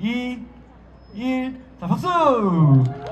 2, 1. 자, 박수!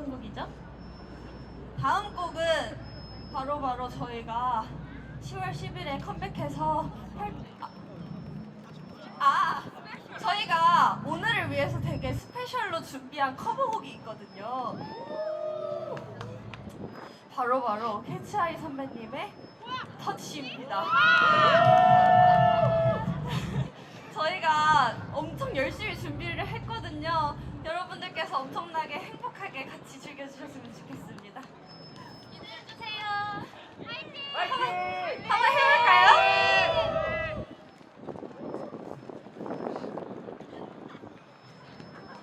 어떤 곡이죠? 다음 곡은 바로바로 바로 저희가 10월 10일에 컴백해서 활... 아, 아! 저희가 오늘을 위해서 되게 스페셜로 준비한 커버곡이 있거든요. 바로바로 바로 캐치아이 선배님의 터치입니다. 저희가 엄청 열심히 준비를 했거든요. 여러분들께서 엄청나게 행복하게 같이 즐겨주셨으면 좋겠습니다. 기대해주세요. 화이팅! 화이팅! 한번 해볼까요?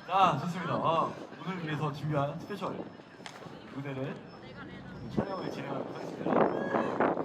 자, 좋습니다. 어, 오늘 위해서 준비한 스페셜 무대를 촬영을 진행하도록 하겠습니다.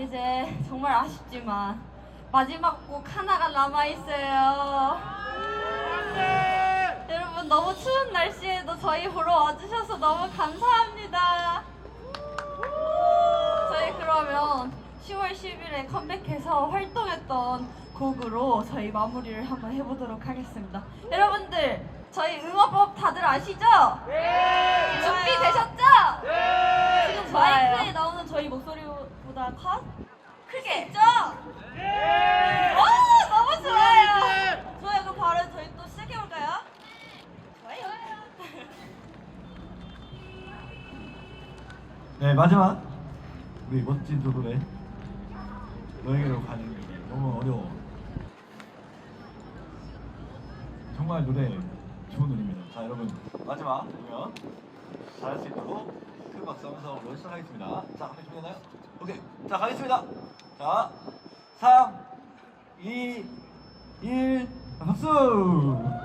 이제 정말 아쉽지만 마지막 곡 하나가 남아 있어요. 여러분 너무 추운 날씨에도 저희 보러 와주셔서 너무 감사합니다. 저희 그러면 10월 10일에 컴백해서 활동했던 곡으로 저희 마무리를 한번 해보도록 하겠습니다. 여러분들 저희 응원법 다들 아시죠? 네. 준비 되셨죠? 네. 지금 마이크에 나오는 저희 목소리 보다 컷? 크게 있죠? 네. 오 너무 좋아요. 좋아요 그럼 바로 저희 또 시작해볼까요? 좋아요. 네, 마지막. 우리 멋진 두 노래. 너에게로 가는 길. 너무 어려워. 정말 노래 좋은 노래입니다. 자, 여러분. 마지막 공연 잘할 수 있도록 큰 박수 하면서 오늘 시작하겠습니다. 자, 한번 준비되나요? 오케이. 자, 가겠습니다. 자, 3, 2, 1, 박수!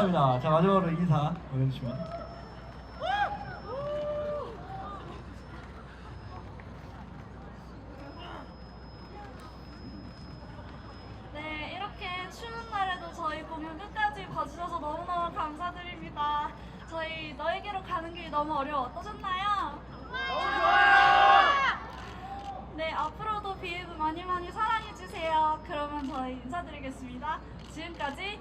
자 마지막으로 인사 보내주시면. 네, 이렇게 추운 날에도 저희 공연 끝까지 봐주셔서 너무너무 감사드립니다. 저희 너에게로 가는 길이 너무 어려워. 어떠셨나요? 네, 앞으로도 비에브 많이 많이 사랑해주세요. 그러면 저희 인사드리겠습니다. 지금까지